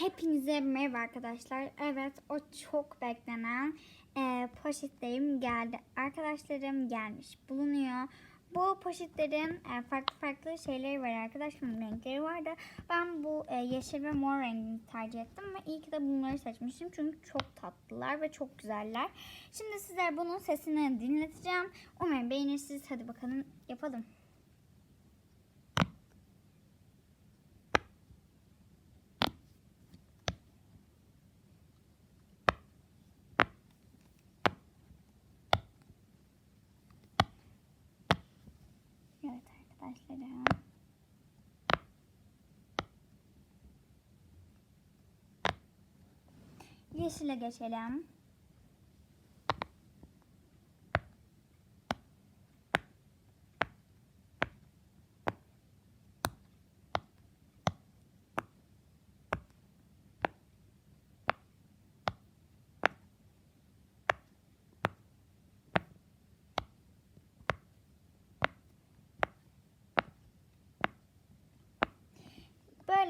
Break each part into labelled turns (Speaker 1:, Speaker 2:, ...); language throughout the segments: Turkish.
Speaker 1: Hepinize merhaba arkadaşlar. Evet o çok beklenen e, poşetlerim geldi. Arkadaşlarım gelmiş bulunuyor. Bu poşetlerin e, farklı farklı şeyleri var arkadaşlar. Renkleri vardı. Ben bu e, yeşil ve mor rengini tercih ettim ve iyi ki de bunları seçmişim. Çünkü çok tatlılar ve çok güzeller. Şimdi sizlere bunun sesini dinleteceğim. Umarım beğenirsiniz. Hadi bakalım yapalım. Evet arkadaşlarım. Yeşile geçelim.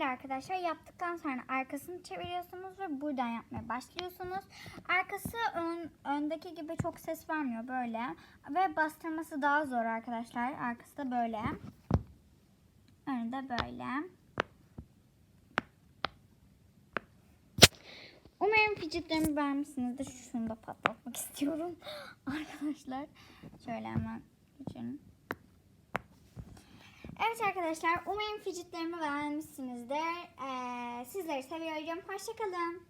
Speaker 1: Böyle arkadaşlar yaptıktan sonra arkasını çeviriyorsunuz ve buradan yapmaya başlıyorsunuz. Arkası ön, öndeki gibi çok ses vermiyor böyle. Ve bastırması daha zor arkadaşlar. Arkası da böyle. Önü de böyle. Umarım fidgetlerimi beğenmişsinizdir. Şunu da patlatmak istiyorum. arkadaşlar. Şöyle hemen geçelim. Evet arkadaşlar umarım fidgetlerimi beğenmişsinizdir. Ee, sizleri seviyorum. Hoşçakalın.